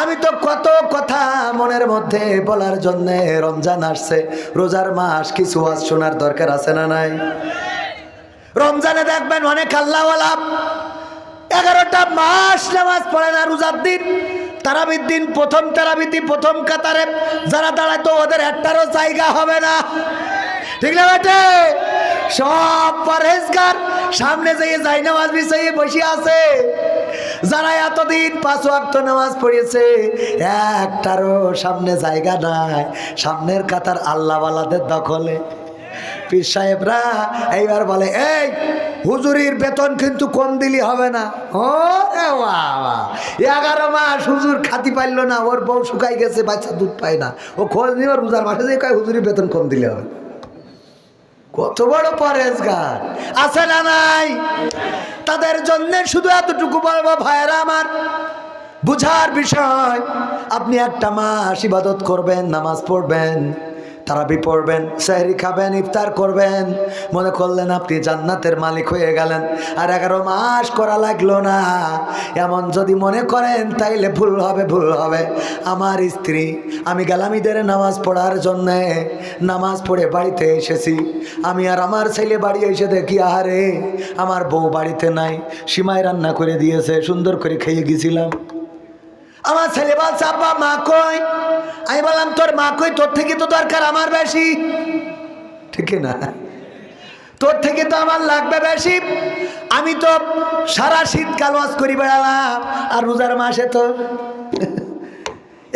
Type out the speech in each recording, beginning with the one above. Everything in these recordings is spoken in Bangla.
আমি তো কত কথা মনের মধ্যে বলার জন্য রমজান আসছে। রোজার মাস, কিছু আজ শোনার দরকার আছে না নাই? রমজানে দেখবেন অনেক আল্লাহওয়ালা এগারোটা মাস নামাজ পড়ে না রোজার দিন। তারাবির দিন প্রথম তারাবিতি, প্রথম কাতারে যারা দাঁড়ায় তো ওদের একটারও জায়গা হবে না। ঠিক না বেটে? সব পরেজগার সামনে যেয়ে যাই নামাজ বিষয়ে বসে আছে। যারা এতদিন পাঁচ ওয়াক্ত নামাজ পড়েছে, একটারও সামনে জায়গা নাই। সামনের কাতার আল্লাহওয়ালাদের দখলে। পীর সাহেবরা এইবার বলে, এই, হুজুরির বেতন কিন্তু কম দিলি হবে না। ও এগারো মাস হুজুর খাতি পাইলো না, ওর বউ শুকাই গেছে, বাচ্চা দুধ পায় না। ও খোঁজ নিয়ে রোজার মাসে যে কয়, হুজুরির বেতন কম দিলে হবে। কত বড় পরেজগার। আছে না নাই? তাদের জন্য শুধু এতটুকু বলব ভাইয়েরা আমার। বুঝার বিষয়, আপনি একটা মাস ইবাদত করবেন, নামাজ পড়বেন। তারাবি পড়বেন, সেহরি খাবেন, ইফতার করবেন। মনে করলেন আপনি জান্নাতের মালিক হয়ে গেলেন। আর এগারো মাস করা লাগল না। এমন যদি মনে করেন, তাইলে ভুল হবে ভুল হবে। আমার স্ত্রী, আমি গেলাম নামাজ পড়ার জন্যে। নামাজ পড়ে বাড়িতে এসেছি। আমি আর আমার ছেলে বাড়ি এসে দেখি, আহারে, আমার বউ বাড়িতে নাই। সীমায় রান্না করে দিয়েছে, সুন্দর করে খেয়ে গেছিলাম। আমার ছেলে বলছে, আব্বা, মা কই? আমি বললাম, তোর মা কই? তোর থেকে তো দরকার আমার বেশি। ঠিক না? তোর থেকে তো আমার লাগবে বেশি। আমি তো সারা শীতকাল ওয়াজ করি বেড়ালাম, আর রোজার মাসে তো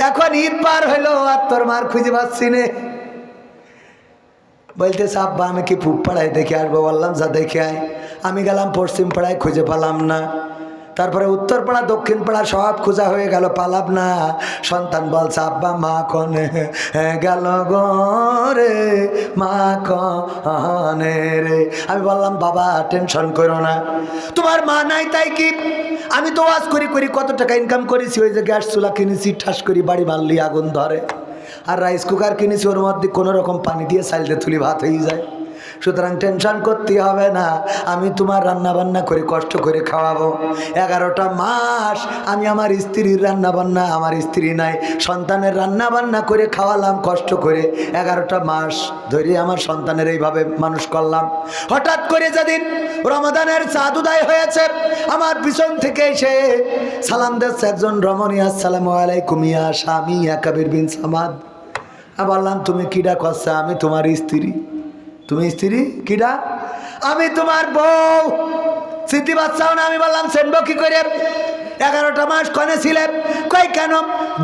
এখন ঈদ পার হইল, আর তোর মার খুঁজে পাচ্ছি নে। বলতেছে, আব্বা, আমি কি পূব পাড়ায় দেখে আসব? বললাম, যা দেখে আয়। আমি গেলাম, পশ্চিম পাড়ায় খুঁজে পেলাম না। তারপরে উত্তর পাড়া দক্ষিণ পাড়া সব খোঁজা হয়ে গেল পালাম না। সন্তান বলছে, আব্বা, মা কনে গেল গো রে, মা কনে রে। আমি বললাম, বাবা, টেনশন করো না। তোমার মা নাই তাই কি? আমি তো ওয়াজ করি করি, কত টাকা ইনকাম করেছি, ওই যে গ্যাস, চুলা কিনেছি, ঠাস করি, বাড়ি মারলি আগুন ধরে। আর রাইস কুকার কিনেছি, ওর মধ্যে কোনো রকম পানি দিয়ে চাইলে তুলি ভাত হয়ে যায়। সুতরাং টেনশন করতে হবে না, আমি তোমার রান্না বান্না করে কষ্ট করে খাওয়াবো। এগারোটা মাস আমি আমার স্ত্রীর রান্না বান্না আমার স্ত্রী নাই, সন্তানের রান্না বান্না করে খাওয়ালাম কষ্ট করে। এগারোটা মাস ধরে আমার সন্তানের এইভাবে মানুষ করলাম। হঠাৎ করে যেদিন রমাদানের চাঁদ উদয় হয়েছে, আমার পিছন থেকে এসে সালাম দিচ্ছে একজন রমণী, আসসালামু ইয়া স্বামী, ইয়া কবির বিন সামাদ। বললাম, তুমি কিডা করছে আমি তোমার স্ত্রী। তুমি স্ত্রী? কিডা? আমি তোমার বউ। স্মৃতি বাচ্চাও না আমি বললাম সেনব কি করে? এগারোটা মাস কনে ছিলে কই কেন?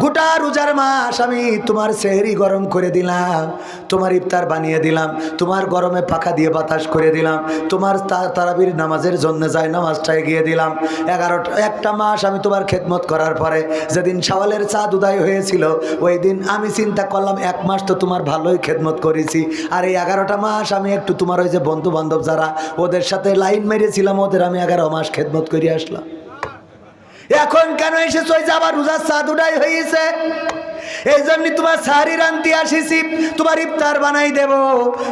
গোটা রোজার মাস আমি তোমার সেহরি গরম করে দিলাম, তোমার ইফতার বানিয়ে দিলাম, তোমার গরমে পাখা দিয়ে বাতাস করে দিলাম, তোমার তারাবির নামাজের জন্য যায় নামাজটা এগিয়ে দিলাম। এগারোটা, একটা মাস আমি তোমার খেদমত করার পরে যেদিন সওয়ালের চাঁদ উদয় হয়েছিল, ওই দিন আমি চিন্তা করলাম, এক মাস তো তোমার ভালোই খেদমত করেছি। আর এই এগারোটা মাস আমি একটু তোমার ওই যে বন্ধু বান্ধব যারা ওদের সাথে লাইন মেরেছিলাম, ওদের আমি এগারো মাস খেদমত করে আসলাম। এখন কেন এসেছ? যে আবার রোজার চাঁদ উঠাই হয়েছে। এই জন্য তোমার সারি রান্তি আসিছি। তোমার ইফতার বানাই দেব।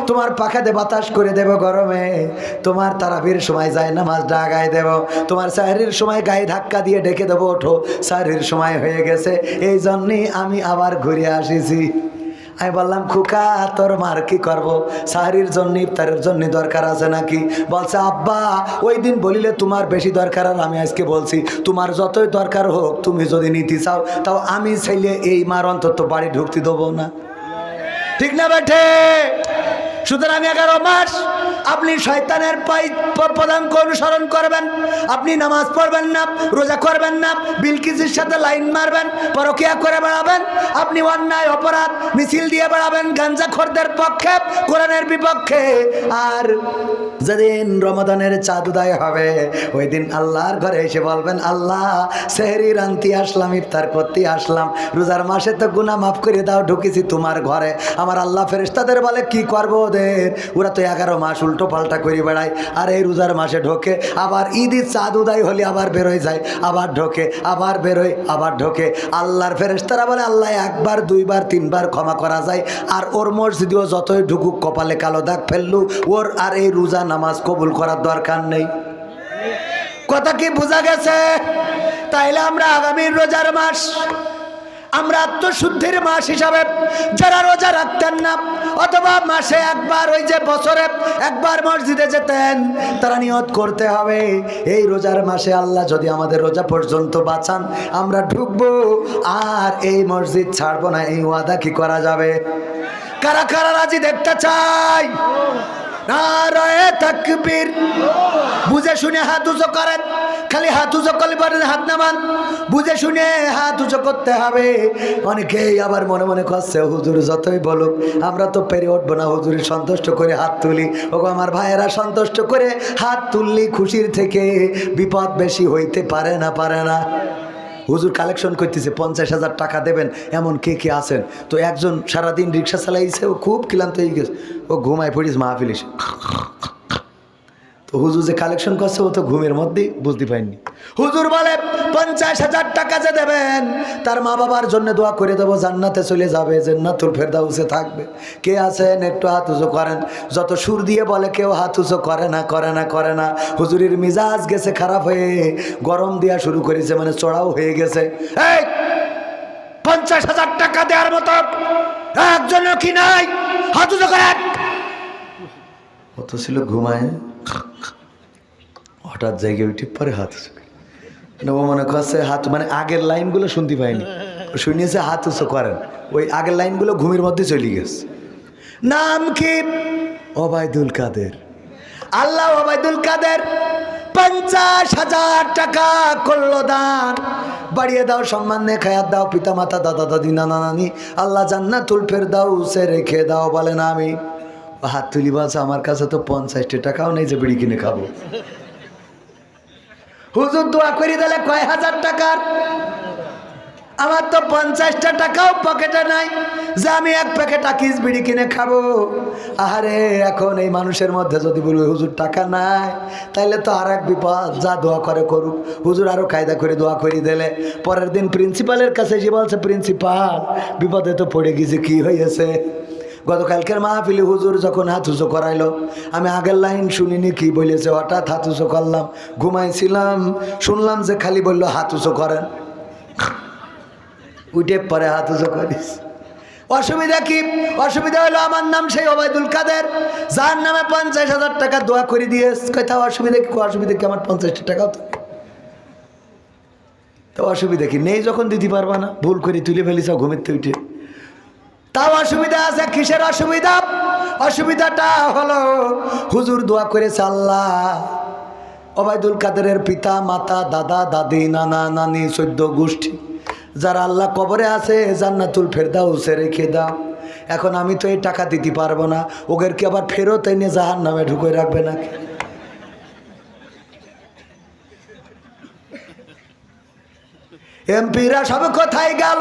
তোমার পাখাতে বাতাস করে দেব গরমে। তোমার তারাবির সময় যায় নামাজ ডাগায় দেব। তোমার সাহরির সময় গায়ে ধাক্কা দিয়ে ডেকে দেবো। ওঠো সাহরির সময় হয়ে গেছে। এই জন্যই আমি আবার ঘুরে আসিছি। আমি বললাম, খুকা, তোর মার কি করব? সাহারির জন্য ইফতারের জন্য দরকার আছে নাকি? বলছে, আব্বা, ওই দিন বলিলে তোমার বেশি দরকার আর আমি আজকে বলছি, তোমার যতই দরকার হোক, তুমি যদি নিতে চাও, তাও আমি ছেলে এই মার অন্তত বাড়ি ঢুকতে দেবো না। ঠিক না বেঠে? সুতরাং এগারো মাস আপনি শয়তানের পদাঙ্ক অনুসরণ করবেন। আপনি নামাজ পড়বেন না, রোজা করবেন না, বিলকিসের সাথে লাইন মারবেন, পরকিয়া করে বেড়াবেন, আপনি অন্যায়, অপরাধ, মিছিল দিয়ে বেড়াবেন গাঞ্জা গাঞ্জাখোরদের পক্ষে, কোরআনের বিপক্ষে। আর যেদিন রমাদানের চাঁদ উদয় হবে ওই দিন আল্লাহর ঘরে এসে বলবেন, আল্লাহ, সেহরি রান্তি আসলাম, ইফতার করতে আসলাম। রোজার মাসে তো গুনা মাফ করে দাও, ঢুকেছি তোমার ঘরে। আমার আল্লাহ ফেরেশতাদের বলে, কি করব ওদের? ওরা তো এগারো মাস উল্টো পাল্টা করে বেড়ায়। আর এই রোজার মাসে ঢোকে, আবার ঈদের চাঁদ উদয় হলে আবার বেরোয় যায়, আবার ঢোকে, আবার বেরোয়, আবার ঢোকে। আল্লাহর ফেরেশতারা বলে, আল্লাহ, একবার, দুইবার, তিনবার ক্ষমা করা যায়। আর ওর মসজিদেও যতই ঢুকুক, কপালে কালো দাগ ফেললু। ওর আর এই রোজা নামাজ কবুল করার দরকার নেই। কথা কি বোঝা গেছে? তাইলে আমরা আগামী রোজার মাস, আমরা আত্মশুদ্ধির মাস হিসাবে যারা রোজা রাখতেন না, অথবা মাসে একবার ওই যে বছরে একবার মসজিদে যেতেন, তারা নিয়ত করতে হবে, এই রোজার মাসে আল্লাহ যদি আমাদের রোজা পর্যন্ত বাঁচান, আমরা ঢুকবো, আর এই মসজিদ ছাড়বো না, এই ওয়াদা কি করা যাবে? কারা কারা রাজি দেখতে চাই নারায়ে তাকবীর। বুঝে শুনে হাত উঁচু করেন, খালি হাত উঁচু করলে পারেন হাত নামান। বুঝে শুনে হাত উঁচু করতে হবে। অনেকেই আবার মনে মনে করছে, হুজুর যতই বলুক, আমরা তো পেরে উঠবো না। হুজুরের সন্তুষ্ট করে হাত তুলি। ও আমার ভাইয়েরা সন্তুষ্ট করে হাত তুললি খুশির থেকে বিপদ বেশি হইতে পারে না পারে না। হুজুর কালেকশন করতেছে, পঞ্চাশ হাজার টাকা দেবেন, এমন কে কে আছেন? তো একজন সারাদিন রিক্সা চালাইছে, ও খুব ক্লান্ত হয়ে গেছে। ও ঘুমায় পড়িস মাহফিল এসে। তো হুজুর যে কালেকশন করছে, ও তো ঘুমের মধ্যেই বুঝতে পারেননি। হুজুর বলে, পঞ্চাশ হাজার টাকা যে দেবেন, তার মা বাবার জন্য দোয়া করে দেবো, জান্নাতে চলে যাবে, জান্নাতুল ফেরদাউসে থাকবে। কে আছেন? একটু হাত উঁচু করেন। যত সুর দিয়ে বলে, কেউ হাত উঁচু করে না করে না করে না। হুজুরের মিজাজ গেছে খারাপ হয়ে, গরম দেওয়া শুরু করেছে মানে চড়াও হয়ে গেছে। এই, পঞ্চাশ হাজার টাকা দেওয়ার মতো একজনও কি নাই? হাত উঁচু করেন। অত ছিল ঘুমায়। হঠাৎ জায়গায় উঠে পরে হাত মানে ও মনে করছে হাত মানে আগের লাইনগুলো শুনতে পাইনি। শুনিয়েছে, হাত উঁচু করেন। ওই আগের লাইনগুলো ঘুমের মধ্যে চলে গেছে। নাম কি? ওবায়দুল কাদের। আল্লাহ ওবায়দুল কাদের পঞ্চাশ হাজার টাকা করল দান। বাড়িয়ে দাও, সম্মান নিয়ে খায়াত দাও পিতা মাতা দাদা, দাদি, নানা, নানি। আল্লাহ জান্নাতুল ফের দাও সে রেখে দাও, বলেন আমি হাত তুলি বলছে, আমার কাছে তো পঞ্চাশটি টাকাও নেই যে বিড়ি কিনে খাব। হুজুর দোয়া করি দিলে কয় হাজার টাকার? আমার তো পঞ্চাশটা টাকাও পকেটে নাই যে আমি এক প্যাকেট আকিস বিড়ি কিনে খাব। আহারে, এখন এই মানুষের মধ্যে যদি বলবে, হুজুর, টাকা নাই, তাইলে তো আর এক বিপদ, যা দোয়া করে করুক। হুজুর আরও কায়দা করে দোয়া করে দিলে। পরের দিন প্রিন্সিপালের কাছে এসে বলছে, প্রিন্সিপাল, বিপদে তো পড়ে গেছে, কি হয়েছে? গতকালকের মাহফিলি হুজুর যখন হাত উঁচু করাইলো, আমি আগের লাইন শুনিনি, কি বলেছে? হঠাৎ হাত উঁচু করলাম, ঘুমাইছিলাম, শুনলাম যে খালি বলল, হাত উঁচু করেন। উঠে পরে হাত উঁচু করিস। অসুবিধা কি? অসুবিধা হলো আমার নাম সেই ওবায়দুল কাদের। যার নামে পঞ্চাশ হাজার টাকা দোয়া করে দিয়ে কোথাও অসুবিধা কি? অসুবিধা কি? আমার পঞ্চাশটা টাকাও তো। তো অসুবিধা কি? নেই যখন দিতে পারবা না। ভুল করে তুলে ফেলিস, ঘুমের থেকে উঠে। তাও অসুবিধা আছে, কিসের অসুবিধা? অসুবিধাটা হলো, হুজুর দোয়া করেছে আল্লাহ, ওবায়দুল কাদেরের পিতা, মাতা, দাদা, দাদি, নানা, নানি, চোদ্দ গোষ্ঠী, যারা আল্লাহ কবরে আছে, জান্নাতুল ফেরদাউসে রেখে দাও। এখন আমি তো এই টাকা দিতে পারব না, ওদেরকে আবার ফেরত এনে জাহার নামে ঢুকে রাখবে না এমপিরা সব কোথায় গেল?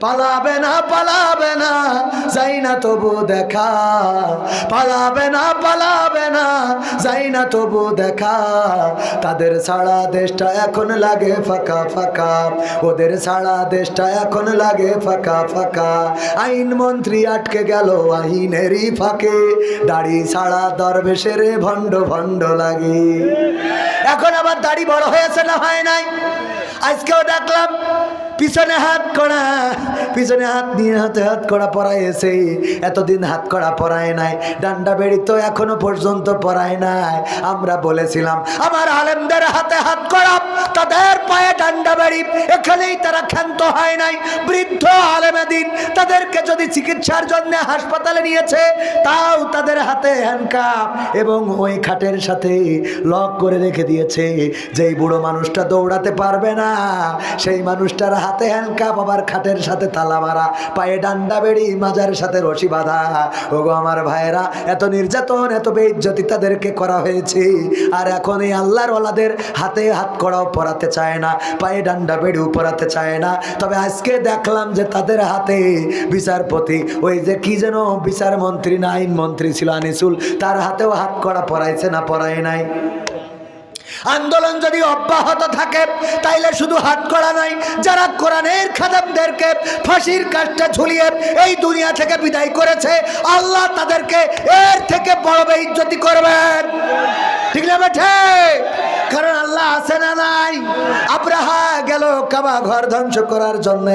পালাবে না পালাবে না যাই না তবু দেখা। পালাবে না পালাবে না যাই না তবু দেখা। তাদের সারা দেশটা এখন লাগে ফাঁকা ফাঁকা। ওদের সারা দেশটা এখন লাগে ফাঁকা ফাঁকা। আইন মন্ত্রী আটকে গেল, আইনেরই ফাঁকে। দাড়ি ছাড়া দরবেশের ভণ্ড ভণ্ড লাগে। এখন আবার দাড়ি বড় হয়েছে না হয় নাই? আজকেও দেখলাম। পিছনে হাত করা, পিছনে হাত নিয়ে হাতে হাত করা পরাইছে এতদিন হাত করা পরায় নাই, ডান্ডা বেড়ি তো এখনও পর্যন্ত পরায় নাই। আমরা বলেছিলাম, আমার আলেমদের হাতে হাত করা তাদের পায়ে ডান্ডা বেড়ি, এখানেই তারা ক্ষান্ত হয় নাই। বৃদ্ধ আলেমেদিন তাদেরকে যদি চিকিৎসার জন্য হাসপাতালে নিয়েছে, তাও তাদের হাতে হ্যান্ডকাপ এবং ওই খাটের সাথে লক করে রেখে দিয়েছে। যেই বুড়ো মানুষটা দৌড়াতে পারবে না, সেই মানুষটার হাতে হ্যান্ডকাপ আবার খাটের সাথে তালা মারা, পায়ে ডান্ডা বেড়ি মাজার সাথে রশি বাঁধা। ওগো আমার ভাইয়েরা, এত নির্যাতন, এত বেইজ্জতি তাদেরকে করা হয়েছে। আর এখন এই আল্লাহর ওলাদের হাতে হাত করাও পরাতে চায় না, পায়ে ডান্ডা বেড়িও পরাতে চায় না। তবে আজকে দেখলাম যে তাদের হাতে বিচারপতি, ওই যে কি যেন বিচার মন্ত্রী না আইন মন্ত্রী ছিল আনিসুল, তার হাতেও হাত করা পড়াইছে না পড়ায় নাই। আন্দোলন যদি অব্যাহত থাকে, তাইলে শুধু হাত করা নাই যারা কোরআনের খাদামদেরকে ফাঁসির কাজটা ঝুলিয়ে এই দুনিয়া থেকে বিদায় করেছে, আল্লাহ তাদেরকে এর থেকে বড় বেইজ্জতি করবেন। ঠিক না কারণ আল্লাহ আছে না নাই? আব্রাহা গেল কাবা ঘর ধ্বংস করার জন্য।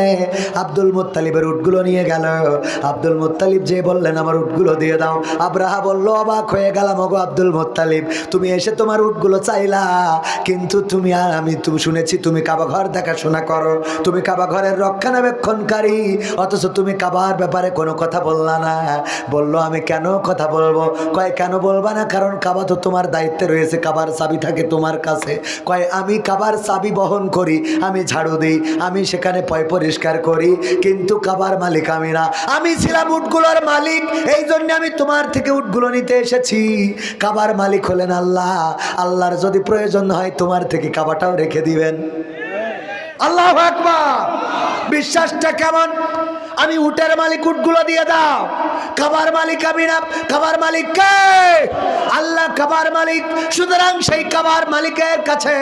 আব্দুল মুত্তালিবের উটগুলো নিয়ে গেল। আব্দুল মুত্তালিব যে বললেন, আমার উটগুলো দিয়ে দাও। আব্রাহা বলল, অবাক হয়ে গেলাম ওগো আব্দুল মুত্তালিব। তুমি এসে তোমার উটগুলো চাইলা, কিন্তু তুমি আর আমি তুমি শুনেছি তুমি কাবা ঘর দেখাশোনা করো। তুমি কাবা ঘরের রক্ষণাবেক্ষণকারী, অথচ তুমি কাবার ব্যাপারে কোনো কথা বললা না। বলল, আমি কেন কথা বলব? কয় কেন বলবা না? কারণ কাবা তো তোমার দায়িত্বে রয়েছে, কাবার চাবি থাকে তোমার কাছে কয়, আমি কাবার চাবি বহন করি, আমি ঝাড়ু দিই, আমি সেখানে পয় পরিষ্কার করি, কিন্তু কাবার মালিক আমি না। আমি ছিলাম উটগুলোর মালিক এই জন্য আমি তোমার থেকে উটগুলো নিতে এসেছি। কাবার মালিক হলেন আল্লাহ। আল্লাহর যদি প্রয়োজন হয়, তোমার থেকে কাবাটাও রেখে দিবেন। আল্লাহ আকবার। বিশ্বাসটা কেমন? আমি উটের মালিক উটগুলো দিয়ে দাও। খাবার মালিক আমি না, খাবার মালিক কে? আল্লাহ খাবার মালিক, সুতরাং সেই খাবার মালিকের কাছে,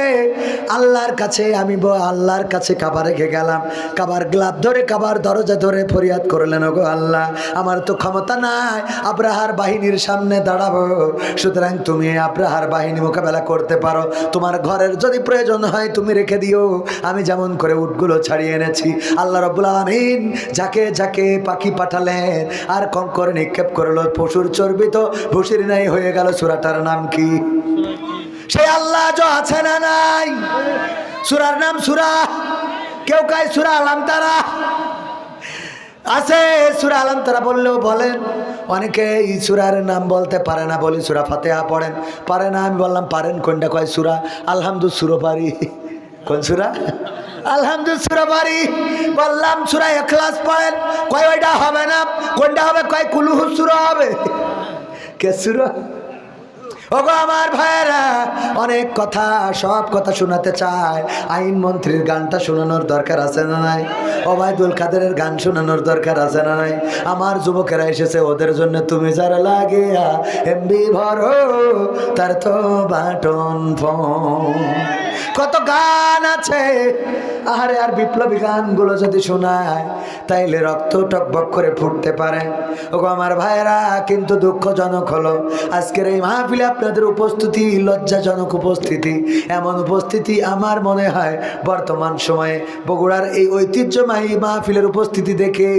আল্লাহর কাছে আমি আল্লাহর কাছে খাবার রেখে গেলাম। খাবার গ্লাভ ধরে, খাবার দরজা ধরে ফরিয়াদ করলেন গো আল্লাহ, আমার তো ক্ষমতা নাই, আব্রাহার বাহিনীর সামনে দাঁড়াবো। সুতরাং তুমি আব্রাহার বাহিনী মোকাবেলা করতে পারো। তোমার ঘরের যদি প্রয়োজন হয়, তুমি রেখে দিও। আমি যেমন করে উটগুলো ছাড়িয়ে এনেছি। আল্লাহ রব্বুল আলমিন যাকে যাকে পাখি পাঠালেন, আর কঙ্কর নিক্ষেপ করল, পশুর চর্বিত ভুসির নাই হয়ে গেল সুরাটার নাম কি? সেই আল্লাহ যে আছে না নাই? সুরার নাম সুরা? কেউ কায় সুরা আলাম তারা? আছে সুরা আলম তারা বললেও বলেন, অনেকে এই সুরার নাম বলতে পারে না বলি সুরা ফাতেহা পড়েন। পারে না, আমি বললাম পারেন কোনটা কয় সুরা? আলহামদু সুরো পারি কোন সুরা? পারি বললাম ওইটা হবে না। কোনটা হবে? কয় হবে। আমার অনেক কথা, সব কথা শোনাতে চায়। আইন মন্ত্রীর গানটা শোনানোর দরকার আছে না নাই? ওবায়দুল কাদেরের গান শোনানোর দরকার আছে না নাই? আমার যুবকেরা এসেছে, ওদের জন্য তুমি যারা এমবি ভরো, তার তো বাটন ফোন। কত গান আছে। আহারে, আর বিপ্লবী গানগুলো যদি শোনায়, তাইলে রক্ত টকবক করে ফুটতে পারে। ওগো আমার ভাইয়েরা, কিন্তু দুঃখজনক হলো, আজকের এই মাহফিলে আপনাদের উপস্থিতি লজ্জাজনক উপস্থিতি। এমন উপস্থিতি আমার মনে হয়, বর্তমান সময়ে বগুড়ার এই ঐতিহ্যবাহী মাহফিলের উপস্থিতি দেখে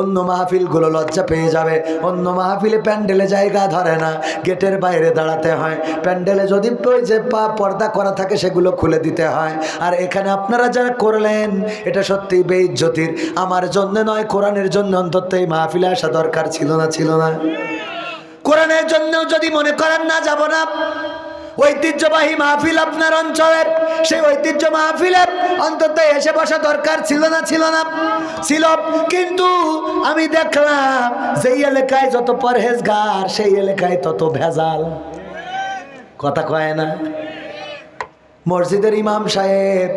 অন্য মাহফিলগুলো লজ্জা পেয়ে যাবে। অন্য মাহফিলে প্যান্ডেলে জায়গা ধরে না, গেটের বাইরে দাঁড়াতে হয়। প্যান্ডেলে যদি যে পা পর্দা করা থাকে, সেগুলো খুলে দিতে হয়। আর এখানে আপনারা যারা করলেন, এটা সত্যি বেইজ্জতির। আমার জন্য নয়, কোরআনের জন্য অন্তত এই মাহফিলে আসা দরকার ছিল না ছিল না। কোরআনের জন্য যদি মনে করেন না, যাব না। ঐতিহ্যবাহী মাহফিল আপনার অঞ্চলের। সেই ঐতিহ্য মাহফিলে অন্তত এসে বসা দরকার ছিল না ছিল না। ছিল, কিন্তু আমি দেখলাম যেই এলাকায় যত পরহেজগার, সেই এলাকায় তত ভেজাল। কথা কয় না? মসজিদের ইমাম সাহেব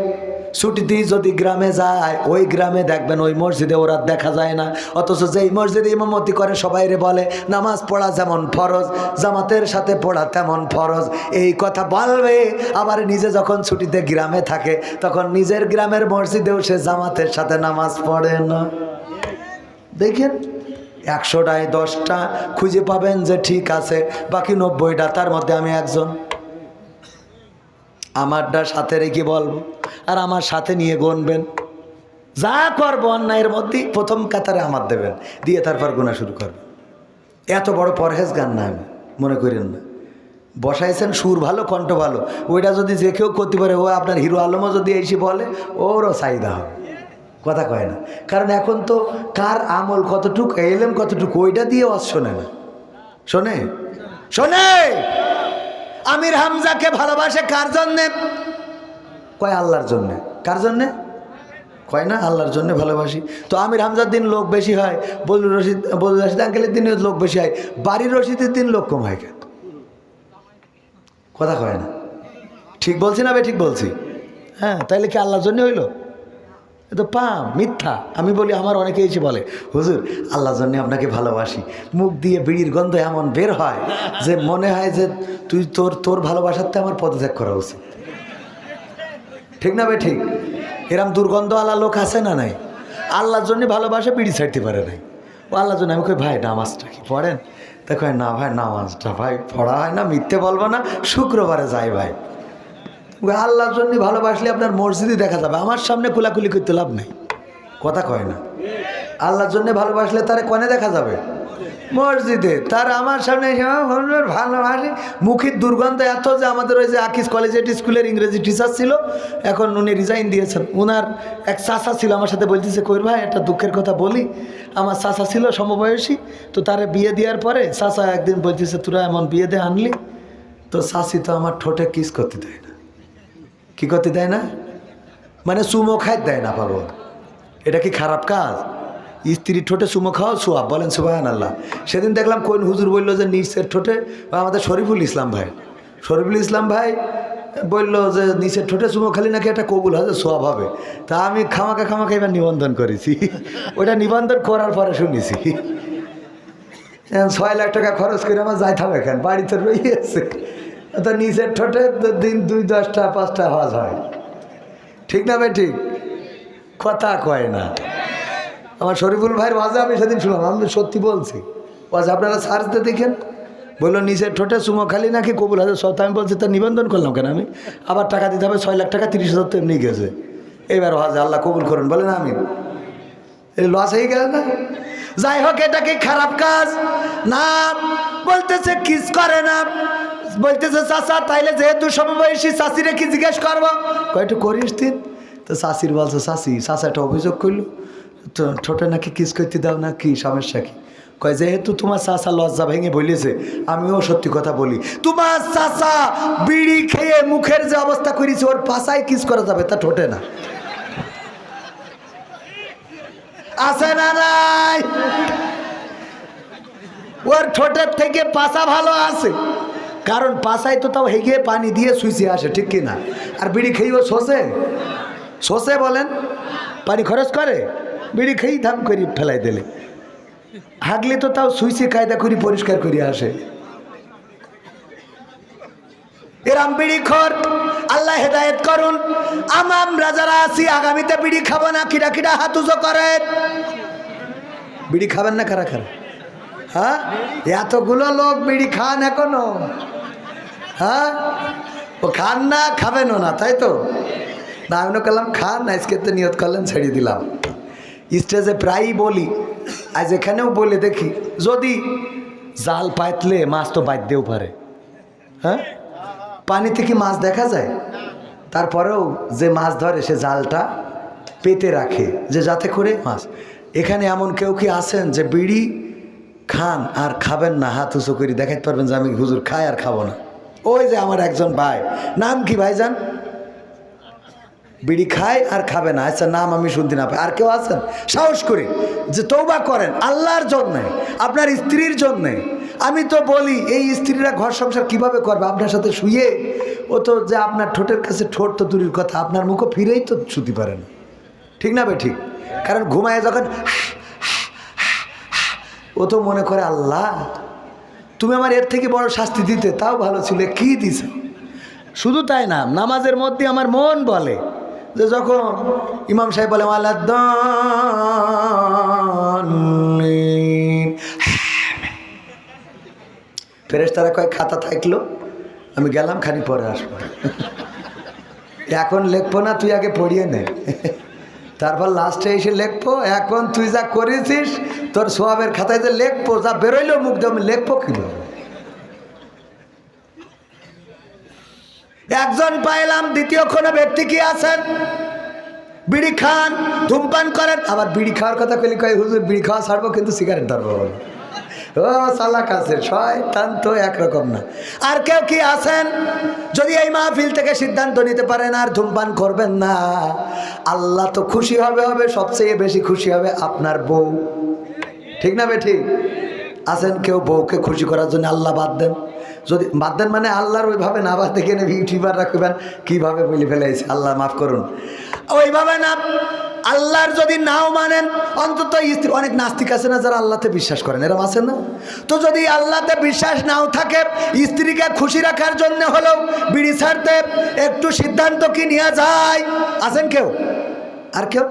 ছুটিতে যদি গ্রামে যায়, ওই গ্রামে দেখবেন ওই মসজিদে ওরা দেখা যায় না। অথচ যেই মসজিদে ইমামতি করে সবাই রে বলে, নামাজ পড়া যেমন ফরজ, জামাতের সাথে পড়া তেমন ফরজ। এই কথা বলবে, আবার নিজে যখন ছুটিতে গ্রামে থাকে, তখন নিজের গ্রামের মসজিদেও সে জামাতের সাথে নামাজ পড়ে না। দেখেন, একশোটায় দশটা খুঁজে পাবেন যে ঠিক আছে, বাকি নব্বইটা তার মধ্যে আমি একজন। আমারটা সাথে রেখে বলব আর আমার সাথে নিয়ে গনবেন যা করব অন্যায়ের মধ্যে প্রথম কাতারে আমার দেবেন, দিয়ে তারপর গোনা শুরু করবেন এত বড় পরহেজ গান না আমি, মনে করেন না। বসাইছেন সুর ভালো, কণ্ঠ ভালো। ওইটা যদি যে কেউ করতে পারে, ও আপনার হিরো আলমও যদি এসে বলে, ওরও চাহিদা হবে। কথা কয় না। কারণ এখন তো কার আমল কতটুকু, এলেম কতটুকু, ওইটা দিয়ে অস শোনে না। শোনে? শোনে? আমির হামজাকে ভালোবাসে কার জন্যে? কয় আল্লাহর জন্যে। কার জন্যে? কয় না, আল্লাহর জন্য ভালোবাসি। তো আমির হামজার দিন লোক বেশি হয়, বলুর রশিদ বলুর রশিদ আঙ্কেলের দিনে লোক বেশি হয়, বাড়ির রশিদের দিন লোক কম হয় কেন? কথা কয় না। ঠিক বলছি না বে, ঠিক বলছি। হ্যাঁ তাইলে কি আল্লাহর জন্য হইল? এ তো পাম মিথ্যা। আমি বলি, আমার অনেকে এসে বলে, হুজুর, আল্লাহর জন্য আপনাকে ভালোবাসি। মুখ দিয়ে বিড়ির গন্ধ এমন বের হয় যে মনে হয় যে তুই তোর তোর ভালোবাসাতে আমার পদত্যাগ করা উচিত। ঠিক না ভাই ঠিক? এরম দুর্গন্ধ দুর্গন্ধওয়ালা লোক আছে না নাই? আল্লাহর জন্য ভালোবাসে, বিড়ি ছাড়তে পারে নাই। ও আল্লাহর জন্য, আমি কই, ভাই, নামাজটা কি পড়েন? দেখো না ভাই, নামাজটা ভাই পড়া হয় না, মিথ্যে বলব না, শুক্রবারে যাই ভাই। আল্লাহর জন্য ভালোবাসলে আপনার মসজিদই দেখা যাবে। আমার সামনে কুলাকুলি করতে লাভ নেই। কথা কয় না। আল্লাহর জন্য ভালোবাসলে তারে কনে দেখা যাবে? মসজিদে। তার আমার সামনে এসে, "আহ, ভালোবাসি। মুখের দুর্গন্ধ এত যে আমাদের ওই যে আকিস কলেজের স্কুলের ইংরেজি টিচার ছিল এখন উনি রিজাইন দিয়েছেন। ওনার এক চাচা ছিল আমার সাথে বলতেছে কইর ভাই একটা দুঃখের কথা বলি। আমার চাচা ছিল সমবয়সী তো তারে বিয়ে দেওয়ার পরে চাচা একদিন বলতেছে তোরা এমন বিয়ে দিয়ে আনলি? তো চাচি তো আমার ঠোঁটে কিস করতে দেয় না। কি করতে দেয় না? মানে চুমো খাই দেয় না পাগল। এটা কি খারাপ কাজ? স্ত্রী ঠোঁটে সুমো খাওয়া সোয়াব, বলেন সুবাহান আল্লাহ সেদিন দেখলাম কোন হুজুর বলল যে নিচের ঠোঁটে, বা আমাদের শরীফুল ইসলাম ভাই। শরীফুল ইসলাম ভাই বলল যে নিচের ঠোঁটে চুমো খালি নাকি একটা কবুল হবে সোয়াব হবে। তা আমি খামাকা খামাকা এবার নিবন্ধন করেছি। ওটা নিবন্ধন করার পরে শুনেছি। ছয় লাখ টাকা খরচ করে আমার যাইতে হবে এখান, বাড়িতে রয়েছে। তো নিচের ঠোঁটে দিন দুই দশটা, পাঁচটা হজ হয়। ঠিক না ভাই, ঠিক? কথা কয় না। আমার শরীফুল ভাইয়ের ওয়াজে আমি সেদিন শুনলাম, আমি সত্যি বলছি। ওয়াজ আপনারা সার্চ দিয়ে দেখেন। বলল নিচের ঠোঁটে সুমো খালি নাকি কবুল হাজার সব আমি বলছি, তা নিবন্ধন করলাম কেন আমি? আবার টাকা দিতে হবে, ছয় লাখ টাকা, তিরিশ হাজার তো এমনি গেছে। এইবার ওয়াজে আল্লাহ কবুল করুন, বলেন আমি এই লস হয়ে গেল না? যাই হোক, এটা কি খারাপ কাজ? না, বলতেছে, কিস করে না। বলতেছে, চাচা, তাইলে যেহেতু সমবয়সী চাষিরে কি জিজ্ঞেস করব? কয়টু করিস তিন। তো চাষির বলছে চাষি চাষা একটা অভিযোগ করল। তো ঠোঁটে নাকি কিস করতে দাও না, কি সমস্যা কি? কয়, যেহেতু তোমার চাষা লজ্জা ভেঙে বলেছে, আমিও সত্যি কথা বলি। তোমার চাষা বিড়ি খেয়ে মুখের যে অবস্থা করেছে, ওর পাশায় কিস করা যাবে তা ঠোঁটে না। আছে না নাই? ওর ঠোঁটের থেকে পাশা ভালো আছে। কারণ পাশায় তো তাও হেগে পানি দিয়ে সুইচে আসে, ঠিক কি না আর বিড়ি খেয়েও শোষে? শোষে বলেন? পানি খরচ করে? বিড়ি খেয়েই ধাম করি ফেলাই দিলে। হাগলে তো তাও সুইচে কায়দা করি, পরিষ্কার করে আসে। এরাম বিড়ি খর, আল্লাহ হেদায়েত করুন। আম- আমরা যারা আছি আগামীতে বিড়ি খাব না কিরা কিরা হাত উজো করেন বিড়ি খাবেন না কারা কারা হ্যাঁ? এতগুলো লোক বিড়ি খান এখনও। হ্যাঁ? ও খান না, খাবেনও না, তাই তো? না, আমি করলাম খান, আজকে তো নিয়ত করলেন, ছেড়ে দিলাম। স্টেজে প্রায়ই বলি, আজ এখানেও বলে দেখি, যদি জাল পাতলে মাছ তো বাঁধতেও পারে। হ্যাঁ? পানিতে কি মাছ দেখা যায়? তারপরেও যে মাছ ধরে, সে জালটা পেতে রাখে, যে যাতে করে মাছ। এখানে এমন কেউ কি আছেন যে বিড়ি খান আর খাবেন না, হাত উঁচু করে দেখাতে পারবেন যে আমি হুজুর খাই আর খাব না। ওই যে আমার একজন ভাই, নাম কি ভাই যান বিড়ি খায় আর খাবে না। আচ্ছা নাম আমি শুনতে না পাই। আর কেউ আছেন? সাহস করে যে তৌবা করেন, আল্লাহর জন্যে, আপনার স্ত্রীর জন্যে। আমি তো বলি, এই স্ত্রীরা ঘর সংসার কীভাবে করবে? আপনার সাথে শুয়ে, ও তো যে আপনার ঠোঁটের কাছে ঠোঁট তো দূরের কথা, আপনার মুখও ফিরেই তো শুতে পারেন ঠিক না বে ঠিক? কারণ ঘুমায় যখন ও তো মনে করে, আল্লাহ, তুমি আমার এর থেকে বড় শাস্তি দিতে, তাও ভালো ছিল, কি দিছ? শুধু তাই না, নামাজের মধ্যে আমার মন বলে যে যখন ইমাম সাহেব বলে ফেরেস তারা কয় খাতা থাকল আমি গেলাম খানি পরে আসব এখন লিখব না তুই আগে পড়িয়ে নে তারপর লাস্টে এসে লেখবো, এখন তুই যা করেছিস, তোর সোয়াবের খাতায় যে লেখবো, যা বেরোইলো মুখ দিয়ে, আমি লেখবো কীভাবে একজন পাইলাম, দ্বিতীয় কোনো ব্যক্তি কি আছেন? বিড়ি খান, ধূমপান করেন, আবার বিড়ি খাওয়ার কথা কলি কয়, হুজুর, বিড়ি খাওয়া ছাড়বো, কিন্তু সিগারেট ধরবো বলে। ও চালাক আছে, শয়তান তো একরকম না। আর কেউ কি আছেন? যদি এই মাহফিল থেকে সিদ্ধান্ত নিতে পারেন, আর ধূমপান করবেন না। আল্লাহ তো খুশি হবে হবে, সবচেয়ে বেশি খুশি হবে আপনার বউ। ঠিক না বে ঠিক আছেন কেউ বউকে খুশি করার জন্য আল্লাহ বাদ দেন? যদি বাদ দেন মানে আল্লাহর ওইভাবে না বাদ দেখে নেবে ইউটিউবার রাখবেন? কীভাবে বলে ফেলেছে? আল্লাহ মাফ করুন। ওইভাবে না, আল্লাহর যদি নাও মানেন, অন্তত স্ত্রী অনেক নাস্তিক আছে না যারা আল্লাহতে বিশ্বাস করেন, এরম আছে না? তো যদি আল্লাহতে বিশ্বাস নাও থাকে, স্ত্রীকে খুশি রাখার জন্য হলেও বিড়ি ছাড়তে একটু সিদ্ধান্ত কি নেওয়া যায়? আছেন কেউ? আর কেউ?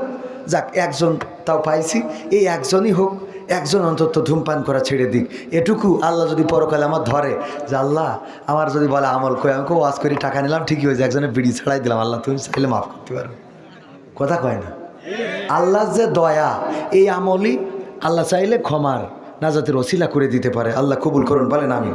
যাক, একজন তাও পাইছি, এই একজনই হোক, একজন অন্তত ধূমপান করা ছেড়ে দিক। এটুকু আল্লাহ যদি পরকালে আমার ধরে, যে আল্লাহ, আমার যদি বলে আমল করে আমাকে ওয়াজ করে, টাকা নিলাম, ঠিকই হয়েছে, একজনের বিড়ি ছাড়াই দিলাম, আল্লাহ তুমি চাইলে মাফ করতে পারো। কথা কয় না। আল্লাহ যে দয়া, এই আমলই আল্লাহ চাইলে ক্ষমার নাজাতের অশিলা করে দিতে পারে। আল্লাহ কবুল করুন, বলেন আমি